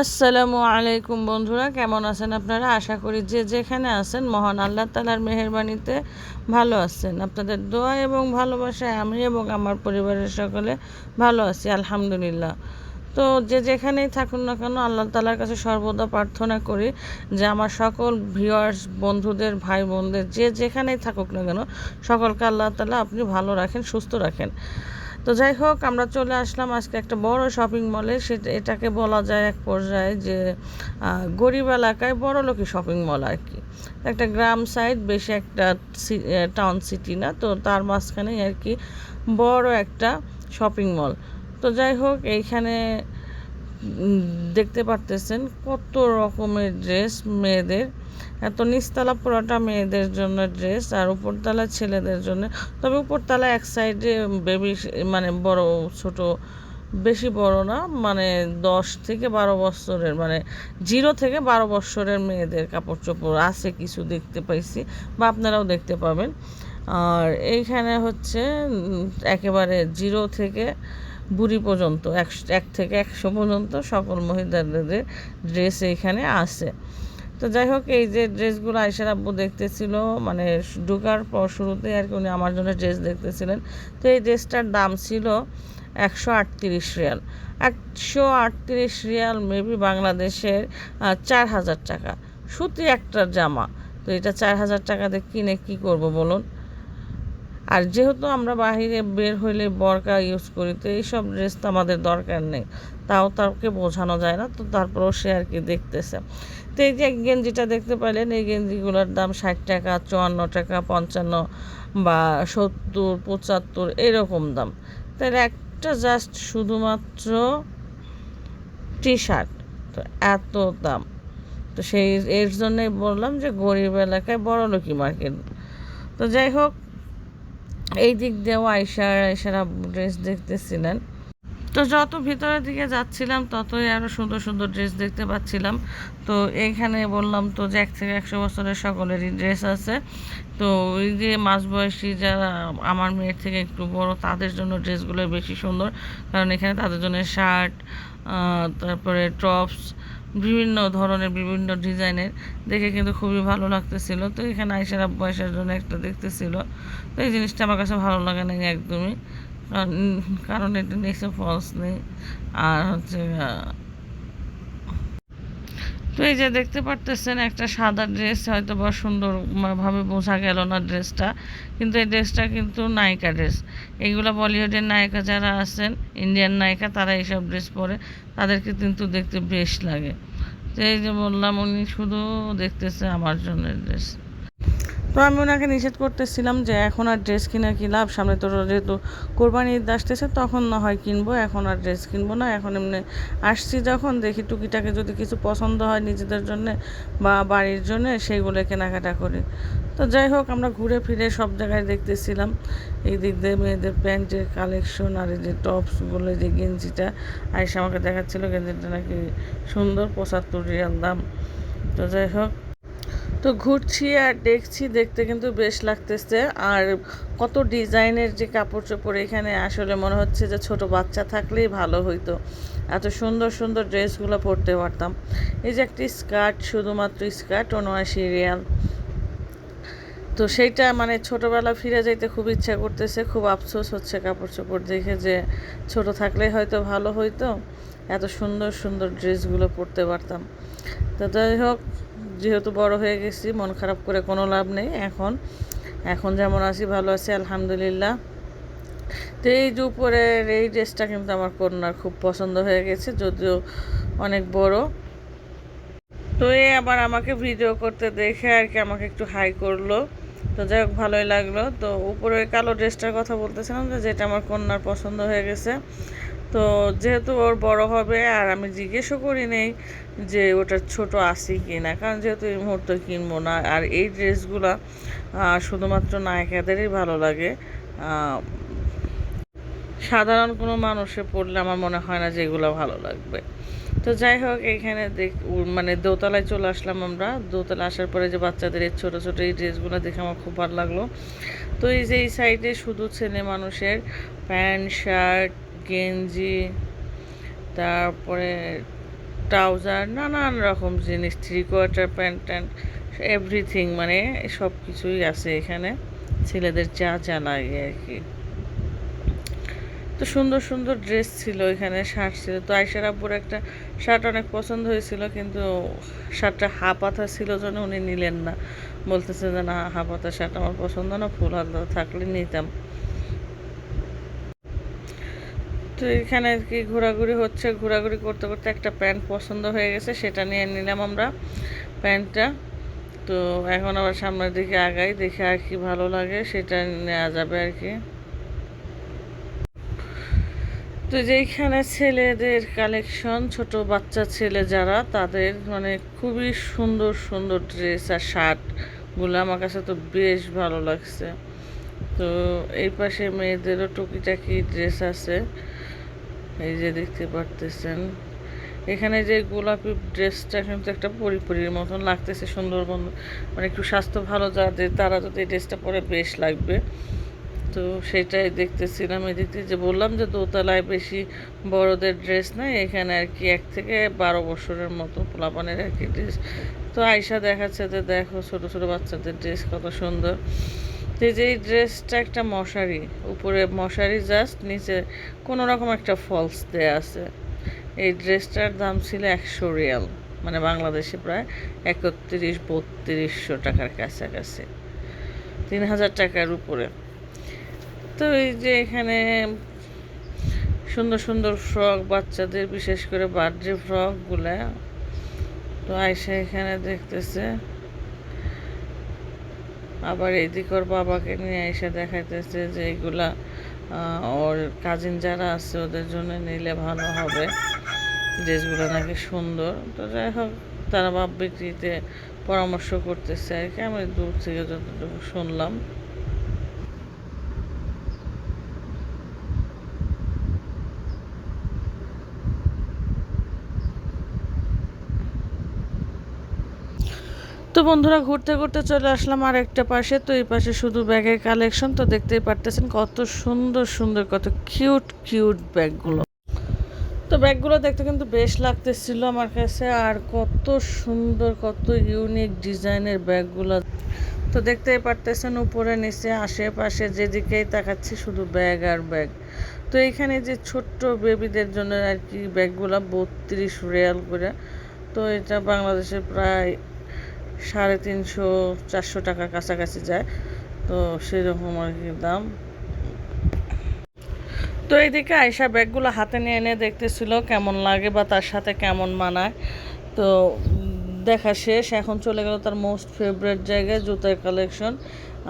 আসসালামু আলাইকুম বন্ধুরা, কেমন আছেন আপনারা? আশা করি যে যেখানে আছেন, মহান আল্লাহ তালার মেহরবানিতে ভালো আছেন। আপনাদের দোয়া এবং ভালোবাসায় আমি এবং আমার পরিবারের সকলে ভালো আছি, আলহামদুলিল্লাহ। তো যে যেখানেই থাকুন না কেন, আল্লাহ তালার কাছে সর্বদা প্রার্থনা করি যে আমার সকল ভিউয়ার্স বন্ধুদের ভাই বোনদের যে যেখানেই থাকুক না কেন, সকলকে আল্লাহ তালা আপনি ভালো রাখেন, সুস্থ রাখেন। তো যাই হোক, আমরা চলে আসলাম আজকে একটা বড় শপিং মলে সেটা, এটাকে বলা যায় এক পর্যায়ে যে গরিব এলাকায় বড় লোকই শপিং মল আর কি। একটা গ্রাম সাইড বেশি একটা টাউন সিটি না। তো তার মাঝখানেই আর কি বড় একটা শপিং মল তো যাই হোক, এইখানে দেখতে পারতেছেন কত রকমের ড্রেস মেয়েদের। এত নিচতলা পুরোটা মেয়েদের জন্য ড্রেস আর উপরতলা ছেলেদের জন্য। তবে উপরতলা এক সাইডে বেবি মানে বড়, ছোট, বেশি বড় না মানে দশ থেকে বারো বছরের মানে জিরো থেকে বারো বছরের মেয়েদের কাপড় চোপড় আছে কিছু দেখতে পাইছি বা আপনারাও দেখতে পাবেন। আর এইখানে হচ্ছে একেবারে জিরো থেকে বুড়ি পর্যন্ত, এক থেকে একশো পর্যন্ত সকল মহিলাদের ড্রেস এইখানে আছে। তো যাই হোক, এই যে ড্রেসগুলো আয়সার আব্বু দেখতেছিল মানে ঢুকার পর শুরুতে আর কি উনি আমার জন্য ড্রেস দেখতেছিলেন। তো এই ড্রেসটার দাম ছিল একশো আটত্রিশ রিয়াল। একশো আটত্রিশ রিয়াল মেবি বাংলাদেশের চার হাজার টাকা। সুতি একটা জামা। তো এটা চার হাজার টাকাতে কিনে কি করব বলুন? আর যেহেতু আমরা বাহিরে বের হইলে বরকা ইউজ করি, তো এইসব ড্রেস তো আমাদের দরকার নেই। তাও তাকে বোঝানো যায় না, তো তারপরেও সে আর কি দেখতেছে। তো এই যে গেঞ্জিটা দেখতে পাইলেন এই গেঞ্জিগুলোর দাম ষাট টাকা, চুয়ান্ন টাকা, পঞ্চান্ন বা সত্তর, পঁচাত্তর, এরকম দাম। তাহলে একটা জাস্ট শুধুমাত্র টি শার্ট তো এত দাম। তো সেই এর জন্যই বললাম যে গরিব এলাকায় বড় লোকি মার্কেট তো যাই হোক এই দিক দিয়েও আয়সার আয়সারা ড্রেস দেখতেছিলেন তো যত ভিতরের দিকে যাচ্ছিলাম, ততই আরও সুন্দর সুন্দর ড্রেস দেখতে পাচ্ছিলাম। তো এইখানে বললাম তো যে এক থেকে একশো বছরের সকলেরই ড্রেস আছে। তো ওই যে মাঝবয়সী যারা আমার মেয়ের থেকে একটু বড়, তাদের জন্য ড্রেসগুলো বেশি সুন্দর। কারণ এখানে তাদের জন্য শার্ট তারপরে টপস বিভিন্ন ধরনের, বিভিন্ন ডিজাইনের। দেখে কিন্তু খুবই ভালো লাগতেছিল। তো এখানে আইসার বয়সের জন্য একটা দেখতেছিল। তো এই জিনিসটা আমার কাছে ভালো লাগে না একদমই। কারণ এটা নিচে ফলস নেই। আর হচ্ছে তো এই যে দেখতে পারতেছেন একটা সাদা ড্রেস হয়তো বা সুন্দরভাবে বোঝা গেল না ড্রেসটা কিন্তু এই ড্রেসটা কিন্তু নায়িকা ড্রেস এইগুলো বলিউডের নায়িকা যারা আছেন ইন্ডিয়ান নায়িকা, তারা এইসব ড্রেস পরে, তাদেরকে কিন্তু দেখতে বেশ লাগে। তো এই যে বললাম, উনি শুধু দেখতেছে আমার জন্য ড্রেস তো আমি ওনাকে নিষেধ করতেছিলাম যে এখন আর ড্রেস কিনা কি লাভ? সামনে তো যেহেতু কোরবানি ঈদ আসতেছে, তখন না হয় কিনবো, এখন আর ড্রেস কিনবো না। এখন এমনি আসছি যখন, দেখি টুকিটাকে যদি কিছু পছন্দ হয় নিজেদের জন্য বা বাড়ির জন্য, সেইগুলো কেনাকাটা করি। তো যাই হোক, আমরা ঘুরে ফিরে সব জায়গায় দেখতেছিলাম। এই দিক দিয়ে মেয়েদের প্যান্টের কালেকশন আর এই যে টপসগুলো যে গেঞ্জিটা। আইসা আমাকে দেখাচ্ছিলো, গেঞ্জিটা নাকি সুন্দর, পঁচাত্তর রিয়াল দাম। তো যাই হোক তো ঘুরছি আর দেখছি, দেখতে কিন্তু বেশ লাগতেছে। আর কত ডিজাইনের যে কাপড় চোপড় এখানে আসলে মনে হচ্ছে যে ছোট বাচ্চা থাকলেই ভালো হইতো। এত সুন্দর সুন্দর ড্রেসগুলো পরতে পারতাম। এই যে একটি স্কার্ট, শুধুমাত্র স্কার্ট উনআশি রিয়াল। তো সেইটা মানে ছোটোবেলা ফিরে যাইতে খুব ইচ্ছা করতেছে, খুব আফসোস হচ্ছে কাপড় চোপড় দেখে যে ছোট থাকলে হয়তো ভালো হইতো। এত সুন্দর সুন্দর ড্রেসগুলো পরতে পারতাম। তো যাই হোক যেহেতু বড় হয়ে গেছি, মন খারাপ করে কোনো লাভ নেই। এখন এখন যেমন আছি, ভালো আছি, আলহামদুলিল্লাহ। তো এই যে উপরের এই ড্রেসটা কিন্তু আমার কন্যার খুব পছন্দ হয়ে গেছে, যদিও অনেক বড়। তো এই আবার আমাকে ভিডিও করতে দেখে আর কি আমাকে একটু হাই করল। তো যাই হোক, ভালোই লাগল। তো উপরে কালো ড্রেসটার কথা বলতেছিলাম যে, যেটা আমার কন্যার পছন্দ হয়ে গেছে। তো যেহেতু ওর বড় হবে আর আমি জিজ্ঞেসও করি নেই যে ওটা ছোট আসি কি না কারণ যেহেতু এই মুহূর্তে কিনবো না আর এই ড্রেসগুলো শুধুমাত্র নায়িকাদেরই ভালো লাগে। সাধারণ কোনো মানুষে পড়লে আমার মনে হয় না যে এগুলো ভালো লাগবে। তো যাই হোক, এখানে দেখ মানে দোতলায় চলে আসলাম আমরা। দোতলা আসার পরে যে বাচ্চাদের এই ছোটো ছোটো এই ড্রেসগুলো দেখে আমার খুব ভালো লাগল। তো এই যে এই সাইডে শুধু ছেলে মানুষের প্যান্ট, শার্ট গেঞ্জি, তারপরে ট্রাউজার, নানান রকম জিনিস থ্রি কোয়ার্টার প্যান্ট ট্যান্ট এভরিথিং মানে সব কিছুই আছে এখানে। ছেলেদের যা যা লাগে আর কি। তো সুন্দর সুন্দর ড্রেস ছিল এখানে শার্ট ছিল। তো আয়সার আব্বুর একটা শার্ট অনেক পছন্দ হয়েছিল, কিন্তু শার্টটা হাফ হাতা ছিল জন্য উনি নিলেন না। বলতেছে যে, না হাফ হাতা শার্ট আমার পছন্দ না ফুল হাতা থাকলে নিতাম। তো এখানে আর কি ঘোরাঘুরি হচ্ছে। ঘোরাঘুরি করতে করতে একটা প্যান্ট পছন্দ হয়ে গেছে, সেটা নিয়ে নিলাম আমরা প্যান্টটা। তো এখন আবার সামনের দিকে আগাই, দেখে আর কি ভালো লাগে, সেটা নেওয়া যাবে আর কি। তো যেইখানে ছেলেদের কালেকশন, ছোট বাচ্চা ছেলে যারা, তাদের মানে খুবই সুন্দর সুন্দর ড্রেস আর শার্টগুলো আমার কাছে তো বেশ ভালো লাগছে। তো এই পাশে মেয়েদেরও টুকিটাকি ড্রেস আছে। এই যে দেখতে পারতেছেন। এখানে যে গোলাপি ড্রেসটা কিন্তু একটা পরিপরির মতন লাগতেছে সুন্দরবন। মানে একটু স্বাস্থ্য ভালো যাদের, তারা যদি এই ড্রেসটা পরে বেশ লাগবে। তো সেটাই দেখতেছিলাম এদিকে যে বললাম যে দোতলায় বেশি বড়দের ড্রেস নাই, এখানে আর কি এক থেকে বারো বছরের মতো পোলাপানের আর কি ড্রেস। তো আয়সা দেখাচ্ছে যে দেখো ছোটো ছোটো বাচ্চাদের ড্রেস কত সুন্দর। তো যে ড্রেসটা একটা মশারি, উপরে মশারি জাস্ট নিচে কোনো রকম একটা ফলস দেয়া আছে। এই ড্রেসটার দাম ছিল একশো রিয়াল মানে বাংলাদেশে প্রায় একত্রিশ, বত্রিশশো টাকার কাছাকাছি, তিন হাজার টাকার উপরে। তো এই যে এখানে সুন্দর সুন্দর ফ্রক বাচ্চাদের বিশেষ করে বার্থডে ফ্রকগুলা তো আয়সা এখানে দেখতেছে। আবার এদিক ওর বাবাকে নিয়ে এসে দেখাইতেছে যে এগুলা ওর কাজিন যারা আছে ওদের জন্য নিলে ভালো হবে। ড্রেসগুলো নাকি সুন্দর। তো যাই হোক, তারা বাপ বিক্রিতে পরামর্শ করতেছে আর কি। আমি দূর থেকে যতটুকু শুনলাম। তো বন্ধুরা, ঘুরতে ঘুরতে চলে আসলাম আর একটা পাশে। তো এই পাশে শুধু ব্যাগের কালেকশন তো দেখতেই পারতেছেন কত সুন্দর সুন্দর, কত কিউট কিউট ব্যাগগুলো। তো ব্যাগগুলো দেখতে কিন্তু বেশ লাগতেছিল আমার কাছে, আর কত সুন্দর, কত ইউনিক ডিজাইনের ব্যাগগুলো। তো দেখতেই পারতেছেন উপরে, নিচে, আশেপাশে যেদিকেই তাকাচ্ছি শুধু ব্যাগ আর ব্যাগ। তো এইখানে যে ছোট্ট বেবিদের জন্য আর কি ব্যাগগুলো, বত্রিশ রিয়াল করে। তো এটা বাংলাদেশে প্রায় সাড়ে তিনশো, চারশো টাকার কাছাকাছি যায়। তো সেরকম আর কি দাম। তো এইদিকে আয়সা ব্যাগগুলো হাতে নিয়ে এনে দেখতেছিল কেমন লাগে বা তার সাথে কেমন মানায়। তো দেখা শেষ, এখন চলে গেল তার মোস্ট ফেভারেট জায়গায় জুতার কালেকশন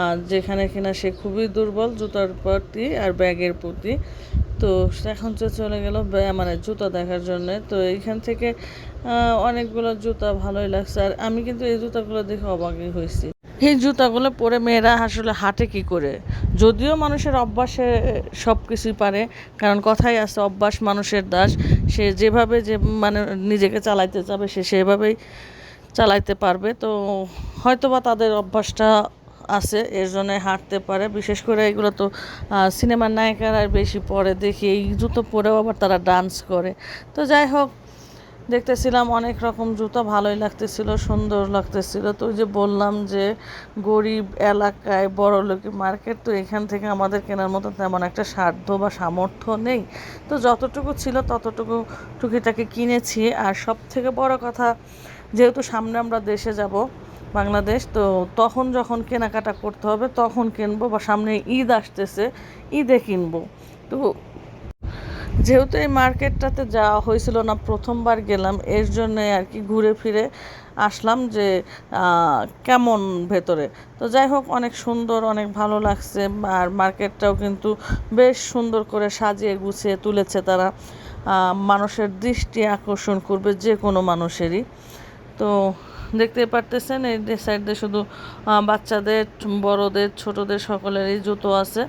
আর যেখানে কিনা সে খুবই দুর্বল জুতার প্রতি আর ব্যাগের প্রতি। তো এখন তো চলে গেল মানে জুতা দেখার জন্য। তো এইখান থেকে অনেকগুলো জুতা ভালোই লাগছে। আর আমি কিন্তু এই জুতাগুলো দেখে অবাকই হয়েছি। এই জুতাগুলো পরে মেয়েরা আসলে হাঁটে কি করে? যদিও মানুষের অভ্যাসে সব কিছুই পারে, কারণ কথাই আছে, অভ্যাস মানুষের দাস। সে যেভাবে যে মানে নিজেকে চালাইতে যাবে সে সেভাবেই চালাইতে পারবে। তো হয়তোবা তাদের অভ্যাসটা আছে, এর জন্য হাঁটতে পারে। বিশেষ করে এগুলো তো সিনেমার নায়িকারা বেশি পরে দেখি এই জুতো পরেও আবার তারা ডান্স করে। তো যাই হোক, দেখতেছিলাম অনেক রকম জুতো, ভালোই লাগতেছিল, সুন্দর লাগতেছিল। তো যে বললাম যে, গরিব এলাকায় বড় লোকের মার্কেট তো এখান থেকে আমাদের কেনার মতো তেমন একটা সাধ্য বা সামর্থ্য নেই। তো যতটুকু ছিল ততটুকু টুকিটাকি কিনেছি। আর সব থেকে বড় কথা, যেহেতু সামনে আমরা দেশে যাব বাংলাদেশ, তো তখন যখন কেনাকাটা করতে হবে, তখন কিনবো বা সামনে ঈদ আসতেছে, ঈদে কিনবো। তো যেহেতু এই মার্কেটটাতে যাওয়া হয়েছিল না, প্রথমবার গেলাম, এর জন্যে আর কি ঘুরে ফিরে আসলাম যে কেমন ভেতরে। তো যাই হোক, অনেক সুন্দর, অনেক ভালো লাগছে, আর মার্কেটটাও কিন্তু বেশ সুন্দর করে সাজিয়ে গুছিয়ে তুলেছে তারা। মানুষের দৃষ্টি আকর্ষণ করবে যে কোনো মানুষেরই। তো দেখতে পারতেছেন, এই সাইড শুধু বাচ্চাদের, বড়দের, ছোটদের সকলেরই জুতো আছে।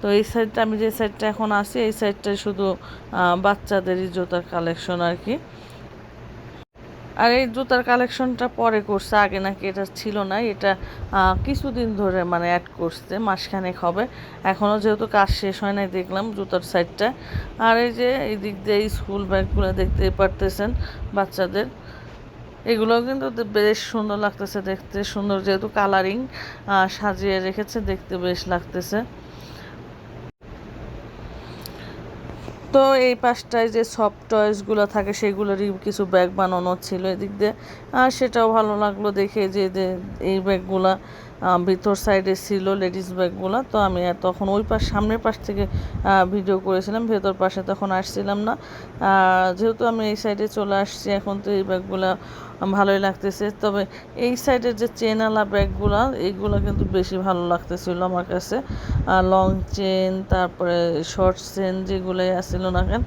তো এই সাইডটা, আমি যে সাইডটা এখন আছি, এই সাইডটায় শুধু বাচ্চাদেরই জুতার কালেকশন আর কি। আর এই জুতার কালেকশনটা পরে করছে, আগে নাকি এটা ছিল না, এটা কিছুদিন ধরে মানে অ্যাড করছে, মাসখানেক হবে। এখনও যেহেতু কাজ শেষ হয় নাই, দেখলাম জুতার সাইডটা। আর এই যে, এই দিক দিয়ে স্কুল ব্যাগগুলো দেখতেই পারতেছেন বাচ্চাদের। এগুলো কিন্তু বেশ সুন্দর লাগতেছে দেখতে। সুন্দর যেহেতু কালারিং সাজিয়ে রেখেছে, দেখতে বেশ লাগতেছে। তো এই পাশটায় যে সফট টয়েসগুলো থাকে, সেগুলোরই কিছু ব্যাগ বানানো ছিল এদিক দিয়ে। আর সেটাও ভালো লাগল দেখে যে এই ব্যাগগুলা ভিতর সাইডে ছিল লেডিস ব্যাগগুলো তো আমি তখন ওই পাশ, সামনের পাশ থেকে ভিডিও করেছিলাম, ভেতর পাশে তখন আসছিলাম না। যেহেতু আমি এই সাইডে চলে আসছি, এখন তো এই ব্যাগগুলো ভালোই লাগতেছে। তবে এই সাইডের যে চেনওয়ালা ব্যাগগুলো এইগুলো কিন্তু বেশি ভালো লাগতেছিল আমার কাছে। লং চেন তারপরে শর্ট চেন যেগুলোই আসছিল না কেন,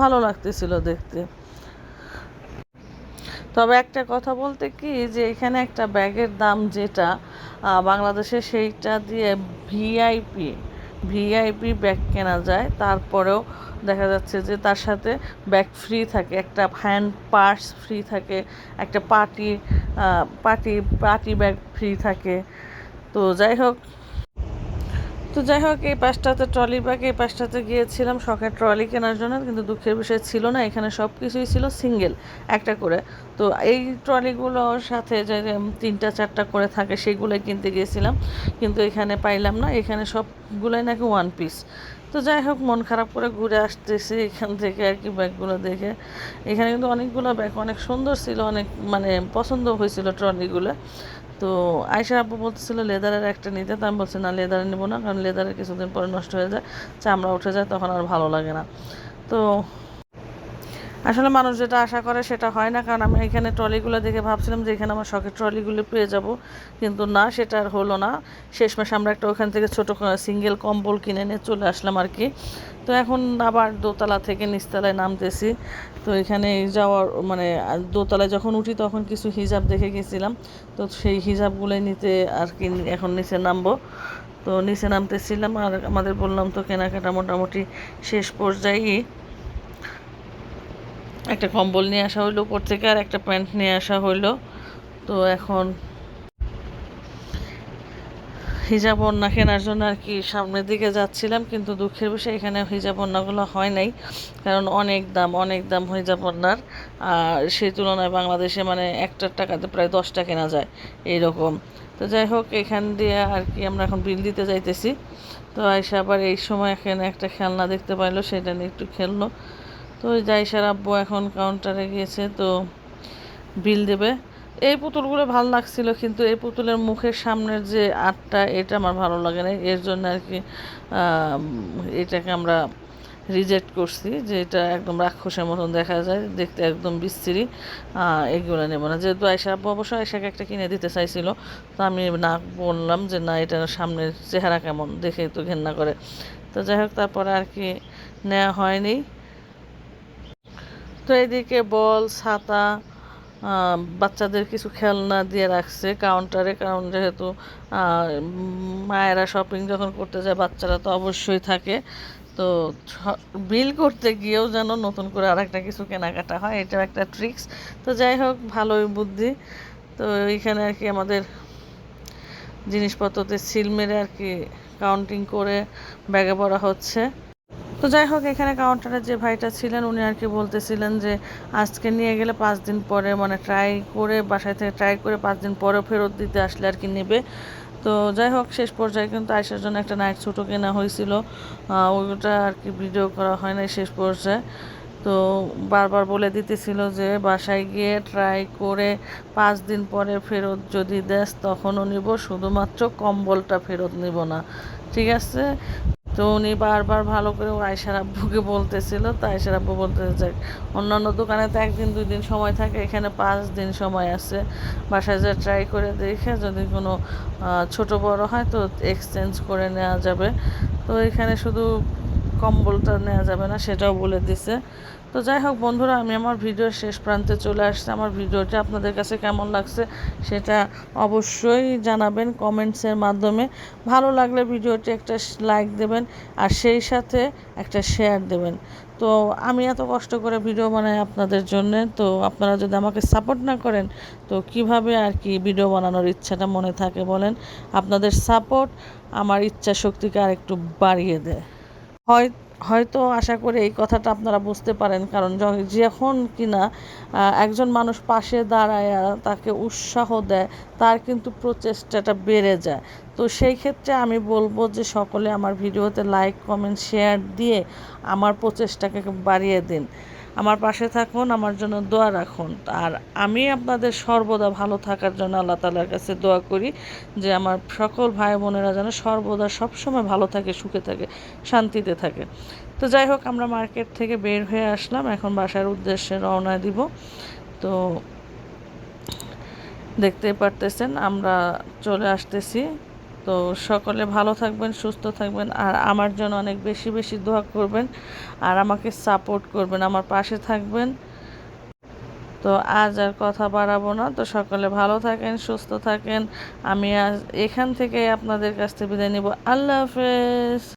ভালো লাগতেছিল দেখতে। তবে একটা কথা বলতে কি, যে এখানে একটা ব্যাগের দাম যেটা বাংলাদেশে সেইটা দিয়ে ভিআইপি ভিআইপি ব্যাগ কেনা যায়। তারপরেও দেখা যাচ্ছে যে তার সাথে ব্যাগ ফ্রি থাকে, একটা হ্যান্ড পার্স ফ্রি থাকে, একটা party party party bag free থাকে। তো যাই হোক তো যাই হোক, এই পাশটাতে ট্রলি ব্যাগ এই পাশটাতে গিয়েছিলাম শখের ট্রলি কেনার জন্য, কিন্তু দুঃখের বিষয় ছিল না, এখানে সব কিছুই ছিল সিঙ্গেল, একটা করে। তো এই ট্রলিগুলোর সাথে যে তিনটা, চারটা করে থাকে, সেগুলোই কিনতে গিয়েছিলাম, কিন্তু এখানে পাইলাম না, এখানে সবগুলোই নাকি ওয়ান পিস তো যাই হোক, মন খারাপ করে ঘুরে আসতেছি এখান থেকে আর কি ব্যাগগুলো দেখে। এখানে কিন্তু অনেকগুলো ব্যাগ, অনেক সুন্দর ছিল, অনেক মানে পছন্দ হয়েছিল ট্রলিগুলো। তো আয়সা আব্বু বলতেছিল, লেদারের একটা নিতে। তো আমি বলছি, না, লেদারে নেব না, কারণ লেদারের কিছুদিন পরে নষ্ট হয়ে যায়। চামড়া উঠে যায় তখন আর ভালো লাগে না। তো আসলে মানুষ যেটা আশা করে সেটা হয় না, কারণ আমি এখানে ট্রলিগুলো দেখে ভাবছিলাম যে এখানে আমার শখের ট্রলিগুলো পেয়ে যাব, কিন্তু না, সেটা আর হলো না। শেষ শেষমেশ আমরা একটা ওখান থেকে ছোটো সিঙ্গেল কম্বল কিনে নিয়ে চলে আসলাম আর কি। তো এখন আবার দোতলা থেকে নিচতলায় নামতেছি। তো এখানে যাওয়ার মানে দোতলায় যখন উঠি তখন কিছু হিজাব দেখে গেছিলাম। তো সেই হিজাবগুলোই নিতে আর কি এখন নিচে নামবো। তো নিচে নামতেছিলাম আর আমাদের বললাম তো কেনাকাটা মোটামুটি শেষ পর্যায়েই। একটা কম্বল নিয়ে আসা হইল উপর থেকে আর একটা প্যান্ট নিয়ে আসা হইল। তো এখন হিজাব ওড়না কেনার জন্য আর কি সামনের দিকে যাচ্ছিলাম, কিন্তু দুঃখের বিষয় এখানে হিজাব ওড়নাগুলো হয় নাই, কারণ অনেক দাম অনেক দাম হিজাব ওড়নার আর সেই তুলনায় বাংলাদেশে মানে একটার টাকাতে প্রায় দশটা কেনা যায় এইরকম। তো যাই হোক, এখান দিয়ে আর কি আমরা এখন বিল দিতে যাইতেছি। তো আইসা আবার এই সময় এখানে একটা খেলনা দেখতে পাইলো, সেটা নিয়ে একটু খেললো। তো ওই জাইসার আব্বু এখন কাউন্টারে গিয়েছে, তো বিল দেবে। এই পুতুলগুলো ভালো লাগছিল, কিন্তু এই পুতুলের মুখের সামনের যে আটটা, এটা আমার ভালো লাগে না। এর জন্য আর কি এটাকে আমরা রিজেক্ট করছি, যে এটা একদম রাক্ষসের মতন দেখা যায়, দেখতে একদম বিশ্রী এগুলো নেব না। যেহেতু আয়সা আব্বু অবশ্য আয়সাকে একটা কিনে দিতে চাইছিল, তো আমি না বললাম যে না এটার সামনের চেহারা কেমন দেখে তো ঘেন্না করে। তো যাই হোক, তারপরে আর কি নেওয়া হয়নি। তো এদিকে বল, ছাতা বাচ্চাদের কিছু খেলনা দিয়ে রাখছে কাউন্টারে কারণ যেহেতু মায়েরা শপিং যখন করতে যায়, বাচ্চারা তো অবশ্যই থাকে। তো বিল করতে গিয়েও যেন নতুন করে আর একটা কিছু কেনাকাটা হয়, এটাও একটা ট্রিক্স তো যাই হোক, ভালোই বুদ্ধি। তো এইখানে আর কি আমাদের জিনিসপত্রতে সিল মেরে আর কি কাউন্টিং করে ব্যাগে ভরা হচ্ছে। তো যাই হোক, এখানে কাউন্টারে যে ভাইটা ছিলেন, উনি আর কি বলতেছিলেন যে আজকে নিয়ে গেলে পাঁচ দিন পরে মানে ট্রাই করে বাসায় থেকে ট্রাই করে পাঁচ দিন পরে ফেরত দিতে আসলে আর কি নেবে। তো যাই হোক, শেষ পর্যায়ে কিন্তু আয়সার জন্য একটা নাইট স্যুটও কেনা হয়েছিল। ওইটা আর কি ভিডিও করা হয় নাই শেষ পর্যায়ে। তো বারবার বলে দিতেছিল যে বাসায় গিয়ে ট্রাই করে পাঁচ দিন পরে ফেরত যদি দেস, তখনও নিব। শুধুমাত্র কম্বলটা ফেরত নিব না। ঠিক আছে? তো উনি বারবার ভালো করে আয়সার আব্বুকে বলতেছিল, তো আয়সার আব্বু বলতে যাক অন্যান্য দোকানে তো একদিন, দুই দিন সময় থাকে, এখানে পাঁচ দিন সময় আছে। বাসায় যা ট্রাই করে দেখে যদি কোনো ছোট বড় হয় তো এক্সচেঞ্জ করে নেওয়া যাবে। তো এখানে শুধু কম্বলটা নেওয়া যাবে না, সেটাও বলে দিছে। তো যাই হোক বন্ধুরা, আমি আমার ভিডিওর শেষ প্রান্তে চলে আসছি। আমার ভিডিওটা আপনাদের কাছে কেমন লাগছে সেটা অবশ্যই জানাবেন কমেন্টসের মাধ্যমে। ভালো লাগলে ভিডিওটি একটা লাইক দেবেন আর সেই সাথে একটা শেয়ার দেবেন। তো আমি এত কষ্ট করে ভিডিও বানাই আপনাদের জন্য, তো আপনারা যদি আমাকে সাপোর্ট না করেন, তো কীভাবে আর কি ভিডিও বানানোর ইচ্ছাটা মনে থাকে বলেন? আপনাদের সাপোর্ট আমার ইচ্ছা শক্তিকে আর একটু বাড়িয়ে দেয়। হয়, হয়তো আশা করে এই কথাটা আপনারা বুঝতে পারেন। কারণ যখন কিনা না একজন মানুষ পাশে দাঁড়ায় তাকে উৎসাহ দেয়, তার কিন্তু প্রচেষ্টাটা বেড়ে যায়। তো সেই ক্ষেত্রে আমি বলব যে, সকলে আমার ভিডিওতে লাইক কমেন্ট শেয়ার দিয়ে আমার প্রচেষ্টাকে বাড়িয়ে দিন। আমার পাশে থাকুন, আমার জন্য দোয়া রাখুন। আর আমি আপনাদের সর্বদা ভালো থাকার জন্য আল্লাহ তালার কাছে দোয়া করি যে আমার সকল ভাই বোনেরা যেন সর্বদা সবসময় ভালো থাকে, সুখে থাকে, শান্তিতে থাকে। তো যাই হোক, আমরা মার্কেট থেকে বের হয়ে আসলাম। এখন বাসার উদ্দেশ্যে রওনা দিব। তো দেখতেই পারতেছেন, আমরা চলে আসতেছি। তো সকলে ভালো থাকবেন, সুস্থ থাকবেন আর আমার জন্য অনেক বেশি বেশি দোয়া করবেন আর আমাকে সাপোর্ট করবেন, আমার পাশে থাকবেন। তো আজ আর কথা বাড়াবো না, তো সকলে ভালো থাকেন, সুস্থ থাকেন। আমি আজ এখান থেকে আপনাদের কাছ থেকে বিদায় নিব। আল্লাহ হাফেজ।